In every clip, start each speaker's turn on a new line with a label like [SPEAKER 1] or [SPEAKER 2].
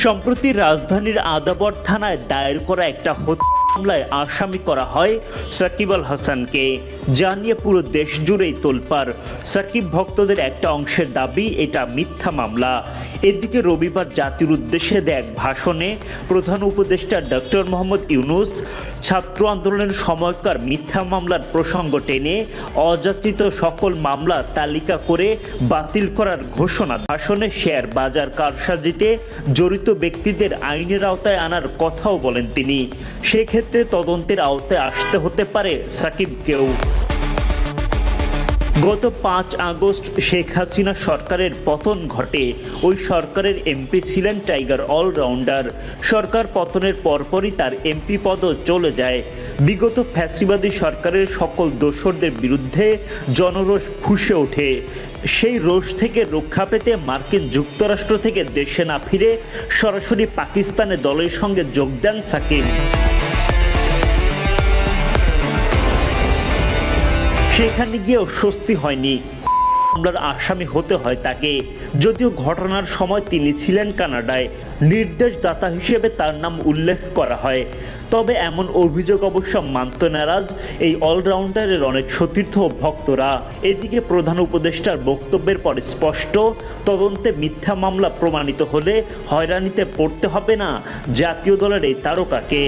[SPEAKER 1] সম্প্রতি রাজধানীর আদাবর থানায় দায়ের করা একটা হত্যা মামলায় আসামি করা হয় সাকিব আল হাসানকে। যা নিয়ে পুরো দেশ জুড়েই তোলপাড়। সাকিব ভক্তদের একটা অংশের দাবি, এটা মিথ্যা মামলা। এদিকে রবিবার জাতির উদ্দেশ্যে দেয় এক ভাষণে প্রধান উপদেষ্টা ডক্টর মোহাম্মদ ইউনুস, ছাত্র আন্দোলনের সময়কার মিথ্যা মামলার প্রসঙ্গ টেনে অযাচিত সকল মামলা তালিকা করে বাতিল করার ঘোষণা। ভাষণে শেয়ার বাজার কারসাজিতে জড়িত ব্যক্তিদের আইনের আওতায় আনার কথাও বলেন তিনি। সেক্ষেত্রে তদন্তের আওতায় আসতে হতে পারে সাকিবকেও গত পাঁচ আগস্ট শেখ হাসিনা সরকারের পতন ঘটে। ওই সরকারের এমপি ছিলেন টাইগার অলরাউন্ডার। সরকার পতনের পরপরই তার এমপি পদও চলে যায়। বিগত ফ্যাসিবাদী সরকারের সকল দোষরদের বিরুদ্ধে জনরোষ ফুসে ওঠে। সেই রোষ থেকে রক্ষা পেতে মার্কিন যুক্তরাষ্ট্র থেকে দেশে না ফিরে সরাসরি পাকিস্তানে দলের সঙ্গে যোগ দেন সাকিব। সেখানে গিয়েও স্বস্তি হয়নি। মামলার আসামি হতে হয় তাকে। যদিও ঘটনার সময় তিনি ছিলেন কানাডায়, নির্দেশদাতা হিসেবে তার নাম উল্লেখ করা হয়। তবে এমন অভিযোগ অবশ্য মানত নারাজ এই অলরাউন্ডারের অনেক সতীর্থ ভক্তরা। এদিকে প্রধান উপদেষ্টার বক্তব্যের পর স্পষ্ট, তদন্তে মিথ্যা মামলা প্রমাণিত হলে হয়রানিতে পড়তে হবে না জাতীয় দলের এই তারকাকে।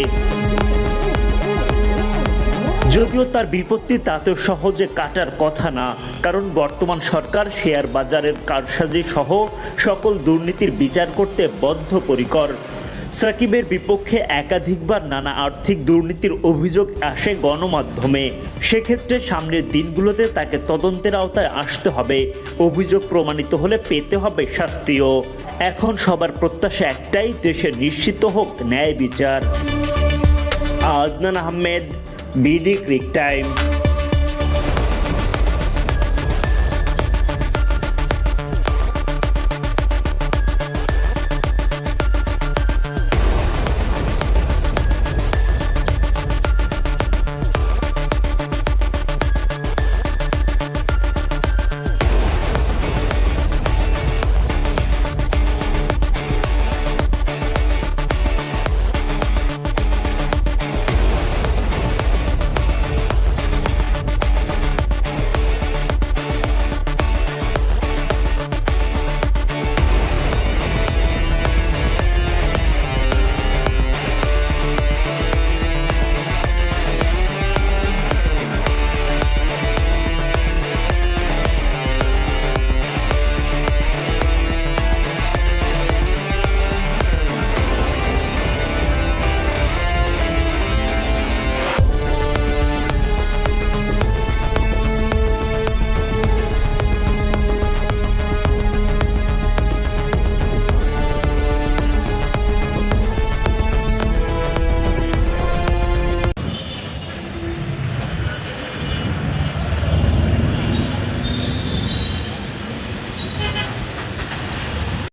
[SPEAKER 1] যদিও তার বিপত্তি, তাতেও সহজে কাটার কথা না। কারণ বর্তমান সরকার শেয়ার বাজারের কারসাজি সহ সকল দুর্নীতির বিচার করতে বদ্ধপরিকর। সাকিবের বিপক্ষে একাধিকবার নানা আর্থিক দুর্নীতির অভিযোগ আসে গণমাধ্যমে। সেক্ষেত্রে সামনের দিনগুলোতে তাকে তদন্তের আওতায় আসতে হবে। অভিযোগ প্রমাণিত হলে পেতে হবে শাস্তিও। এখন সবার প্রত্যাশা একটাই, দেশে নিশ্চিত হোক ন্যায় বিচার। Adnan Ahmed BD crictime.